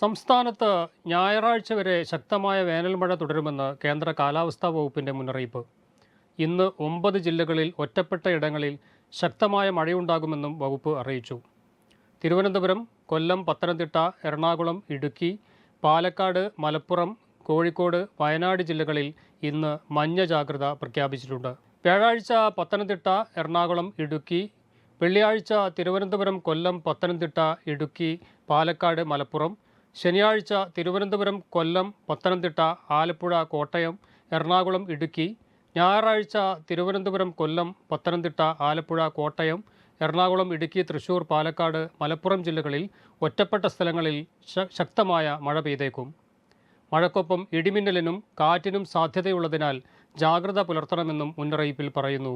സംസ്ഥാനത്ത് ഞായറാഴ്ച വരെ ശക്തമായ വേനൽമഴ തുടരുമെന്ന് കേന്ദ്ര കാലാവസ്ഥാ വകുപ്പിന്റെ മുന്നറിയിപ്പ്. ഇന്ന് ഒമ്പത് ജില്ലകളിൽ ഒറ്റപ്പെട്ട ഇടങ്ങളിൽ ശക്തമായ മഴയുണ്ടാകുമെന്നും വകുപ്പ് അറിയിച്ചു. തിരുവനന്തപുരം കൊല്ലം പത്തനംതിട്ട എറണാകുളം ഇടുക്കി പാലക്കാട് മലപ്പുറം കോഴിക്കോട് വയനാട് ജില്ലകളിൽ ഇന്ന് മഞ്ഞ ജാഗ്രത പ്രഖ്യാപിച്ചിട്ടുണ്ട്. വ്യാഴാഴ്ച പത്തനംതിട്ട എറണാകുളം ഇടുക്കി വെള്ളിയാഴ്ച തിരുവനന്തപുരം കൊല്ലം പത്തനംതിട്ട ഇടുക്കി പാലക്കാട് മലപ്പുറം ശനിയാഴ്ച തിരുവനന്തപുരം കൊല്ലം പത്തനംതിട്ട ആലപ്പുഴ കോട്ടയം എറണാകുളം ഇടുക്കി ഞായറാഴ്ച തിരുവനന്തപുരം കൊല്ലം പത്തനംതിട്ട ആലപ്പുഴ കോട്ടയം എറണാകുളം ഇടുക്കി തൃശൂർ പാലക്കാട് മലപ്പുറം ജില്ലകളിൽ ഒറ്റപ്പെട്ട സ്ഥലങ്ങളിൽ ശക്തമായ മഴ പെയ്തേക്കും മഴക്കൊപ്പം ഇടിമിന്നലിനും കാറ്റിനും സാധ്യതയുള്ളതിനാൽ ജാഗ്രത പുലർത്തണമെന്നും മുന്നറിയിപ്പിൽ പറയുന്നു.